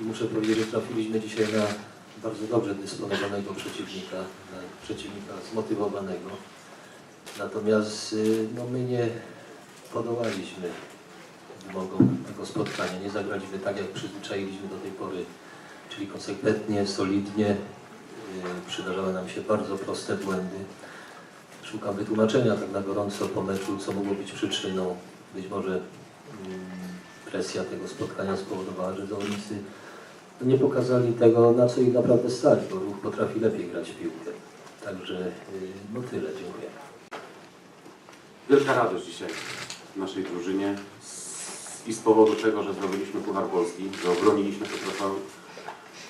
I muszę powiedzieć, że trafiliśmy dzisiaj na bardzo dobrze dysponowanego przeciwnika, na przeciwnika zmotywowanego. Natomiast y, no, my nie podołaliśmy wymogom tego spotkania. Nie zagraliśmy tak, jak przyzwyczailiśmy do tej pory, czyli konsekwentnie, solidnie. Y, Przydarzały nam się bardzo proste błędy. Szukam wytłumaczenia tak na gorąco po meczu, co mogło być przyczyną. Być może mm, presja tego spotkania spowodowała, że zawodnicy nie pokazali tego, na co ich naprawdę stać, bo ruch potrafi lepiej grać w piłkę. Także y, no tyle, dziękuję. Wielka radość dzisiaj w naszej drużynie i z powodu tego, że zdobyliśmy Puchar Polski, że obroniliśmy to trofeum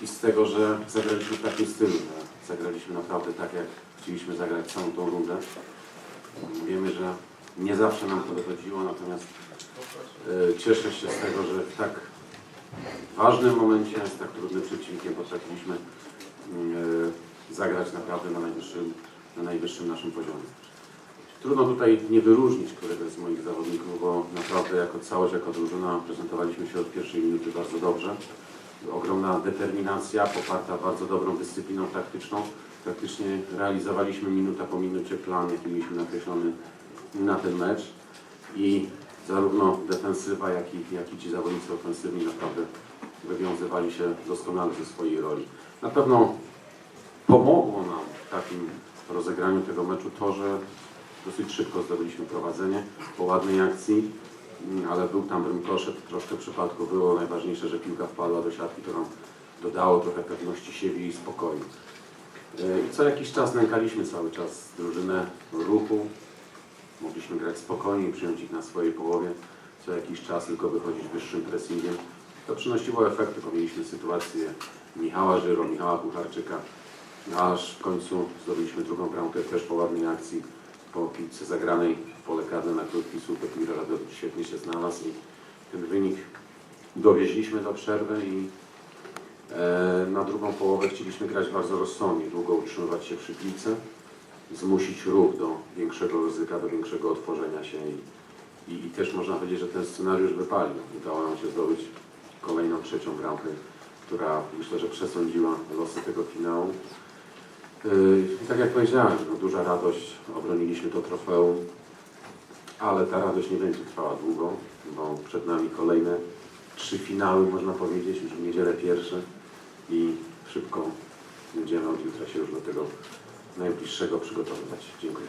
i z tego, że zagraliśmy w takim stylu, że zagraliśmy naprawdę tak, jak chcieliśmy zagrać całą tą rundę. Wiemy, że nie zawsze nam to wychodziło, natomiast e, cieszę się z tego, że w tak ważnym momencie, z tak trudnym przeciwnikiem potrafiliśmy e, zagrać naprawdę na najwyższym, na najwyższym naszym poziomie. Trudno tutaj nie wyróżnić któregoś z moich zawodników, bo naprawdę jako całość, jako drużyna prezentowaliśmy się od pierwszej minuty bardzo dobrze. Ogromna determinacja poparta bardzo dobrą dyscypliną taktyczną. Praktycznie realizowaliśmy minuta po minucie plan, jaki mieliśmy nakreślony na ten mecz i zarówno defensywa, jak i, jak i ci zawodnicy ofensywni naprawdę wywiązywali się doskonale ze swojej roli. Na pewno pomogło nam w takim rozegraniu tego meczu to, że dosyć szybko zdobyliśmy prowadzenie po ładnej akcji, mm, ale był tam rymkoszet, troszkę przypadku było. Najważniejsze, że piłka wpadła do siatki, to nam dodało trochę pewności siebie i spokoju. E, I co jakiś czas nękaliśmy cały czas drużynę ruchu. Mogliśmy grać spokojnie i przyjąć ich na swojej połowie. Co jakiś czas tylko wychodzić wyższym pressingiem. To przynosiło efekty, bo mieliśmy sytuację Michała Żyro, Michała Kucharczyka, aż w końcu zdobyliśmy drugą bramkę też po ładnej akcji po piłce zagranej w pole karne na krótki słupek. Miro Radowicz świetnie się znalazł i ten wynik dowieźliśmy do przerwy i e, na drugą połowę chcieliśmy grać bardzo rozsądnie, długo utrzymywać się przy piłce, zmusić ruch do większego ryzyka, do większego otworzenia się i, i, i też można powiedzieć, że ten scenariusz wypalił. Udało nam się zdobyć kolejną trzecią bramkę, która myślę, że przesądziła losy tego finału. Yy, I tak jak powiedziałem, no, duża radość, obroniliśmy to trofeum, ale ta radość nie będzie trwała długo, bo przed nami kolejne trzy finały, można powiedzieć, już w niedzielę pierwsze i szybko będziemy od jutra się już do tego najbliższego przygotowywać. Dziękuję.